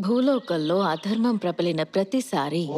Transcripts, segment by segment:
భూలోకంలో అధర్మం ప్రబలిన ప్రతిసారి.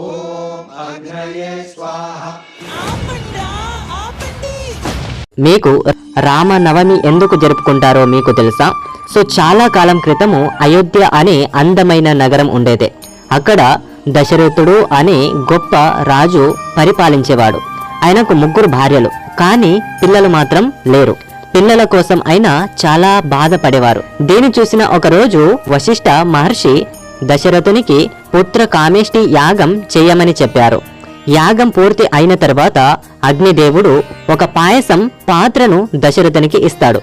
మీకు రామనవమి ఎందుకు జరుపుకుంటారో మీకు తెలుసా? సో చాలా కాలం క్రితము అయోధ్య అనే అందమైన నగరం ఉండేది. అక్కడ దశరథుడు అనే గొప్ప రాజు పరిపాలించేవాడు. ఆయనకు ముగ్గురు భార్యలు. కానీ పిల్లలు మాత్రం లేరు. పిల్లల కోసం అయినా చాలా బాధపడేవారు. దీన్ని చూసిన ఒక రోజు వశిష్ఠ మహర్షి దశరథునికి పుత్ర కామేష్టి యాగం చేయమని చెప్పారు. యాగం పూర్తి అయిన తర్వాత అగ్నిదేవుడు ఒక పాయసం పాత్రను దశరథునికి ఇస్తాడు.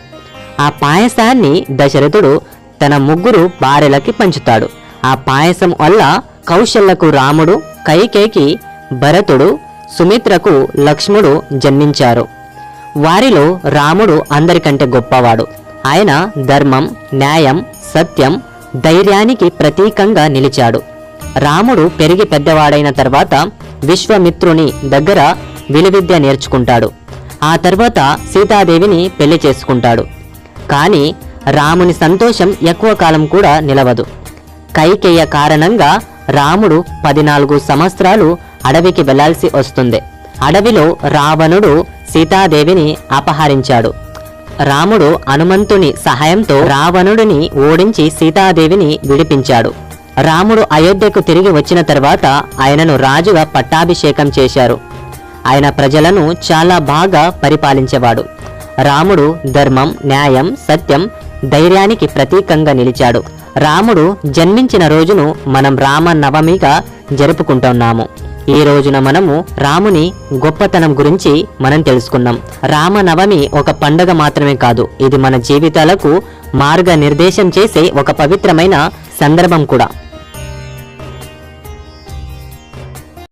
ఆ పాయసాన్ని దశరథుడు తన ముగ్గురు భార్యలకి పంచుతాడు. ఆ పాయసం వల్ల కౌశల్యకు రాముడు కైకేకి భరతుడు సుమిత్రకు లక్ష్ముడు జన్మించారు. వారిలో రాముడు అందరికంటే గొప్పవాడు. ఆయన ధర్మం న్యాయం సత్యం ధైర్యానికి ప్రతీకంగా నిలిచాడు. రాముడు పెరిగి పెద్దవాడైన తర్వాత విశ్వమిత్రుని దగ్గర విలువిద్య నేర్చుకుంటాడు. ఆ తర్వాత సీతాదేవిని పెళ్ళి చేసుకుంటాడు. కానీ రాముని సంతోషం ఎక్కువ కాలం కూడా నిలవదు. కైకేయ కారణంగా రాముడు పద్నాలుగు సంవత్సరాలు అడవికి వెళ్ళాల్సి వస్తుంది. అడవిలో రావణుడు సీతాదేవిని అపహరించాడు. రాముడు హనుమంతుని సహాయంతో రావణుడిని ఓడించి సీతాదేవిని విడిపించాడు. రాముడు అయోధ్యకు తిరిగి వచ్చిన తర్వాత ఆయనను రాజుగా పట్టాభిషేకం చేశారు. ఆయన ప్రజలను చాలా బాగా పరిపాలించేవాడు. రాముడు ధర్మం న్యాయం సత్యం ధైర్యానికి ప్రతీకంగా నిలిచాడు. రాముడు జన్మించిన రోజును మనం రామ నవమిగా జరుపుకుంటున్నాము. ఈ రోజున మనము రాముని గొప్పతనం గురించి మనం తెలుసుకున్నాం. రామనవమి ఒక పండగ మాత్రమే కాదు ఇది మన జీవితాలకు మార్గ నిర్దేశం చేసే ఒక పవిత్రమైన సందర్భం కూడా.